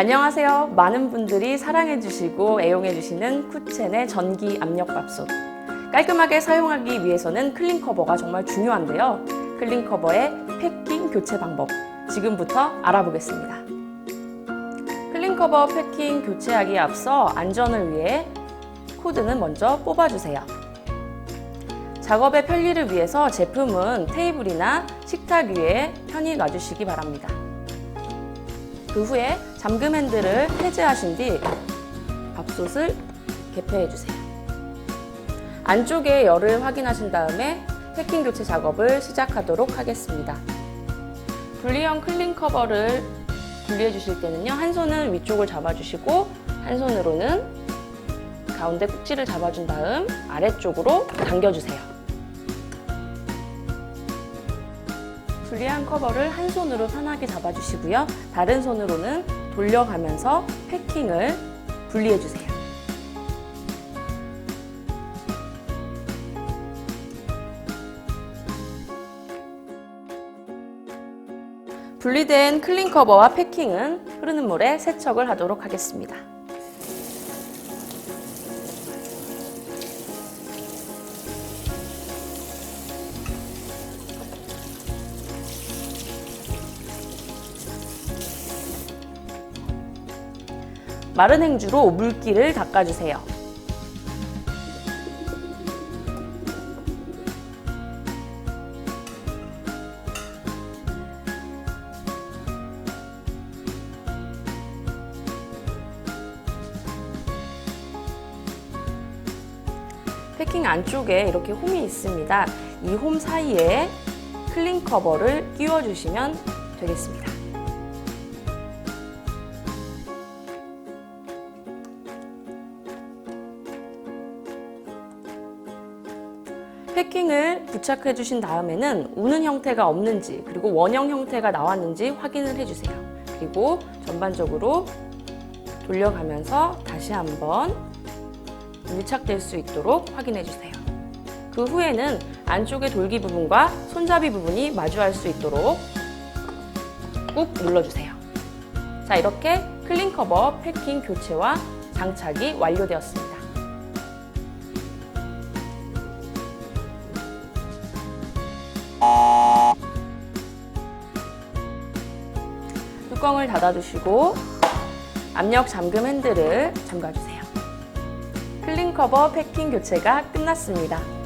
안녕하세요. 많은 분들이 사랑해주시고 애용해주시는 쿠첸의 전기 압력밥솥. 깔끔하게 사용하기 위해서는 클린 커버가 정말 중요한데요. 클린 커버의 패킹 교체 방법. 지금부터 알아보겠습니다. 클린 커버 패킹 교체하기에 앞서 안전을 위해 코드는 먼저 뽑아주세요. 작업의 편리를 위해서 제품은 테이블이나 식탁 위에 편히 놔주시기 바랍니다. 그 후에 잠금 핸들을 해제하신 뒤 밥솥을 개폐해 주세요. 안쪽에 열을 확인하신 다음에 패킹 교체 작업을 시작하도록 하겠습니다. 분리형 클린 커버를 분리해 주실 때는요, 한 손은 위쪽을 잡아 주시고, 한 손으로는 가운데 꼭지를 잡아준 다음 아래쪽으로 당겨주세요. 분리한 커버를 한 손으로 편하게 잡아주시고요. 다른 손으로는 돌려가면서 패킹을 분리해주세요. 분리된 클린 커버와 패킹은 흐르는 물에 세척을 하도록 하겠습니다. 마른 행주로 물기를 닦아주세요. 패킹 안쪽에 이렇게 홈이 있습니다. 이 홈 사이에 클린 커버를 끼워주시면 되겠습니다. 패킹을 부착해 주신 다음에는 우는 형태가 없는지 그리고 원형 형태가 나왔는지 확인을 해주세요. 그리고 전반적으로 돌려가면서 다시 한번 밀착될 수 있도록 확인해 주세요. 그 후에는 안쪽의 돌기 부분과 손잡이 부분이 마주할 수 있도록 꾹 눌러주세요. 자, 이렇게 클린 커버 패킹 교체와 장착이 완료되었습니다. 뚜껑을 닫아주시고 압력 잠금 핸들을 잠가주세요. 클린 커버 패킹 교체가 끝났습니다.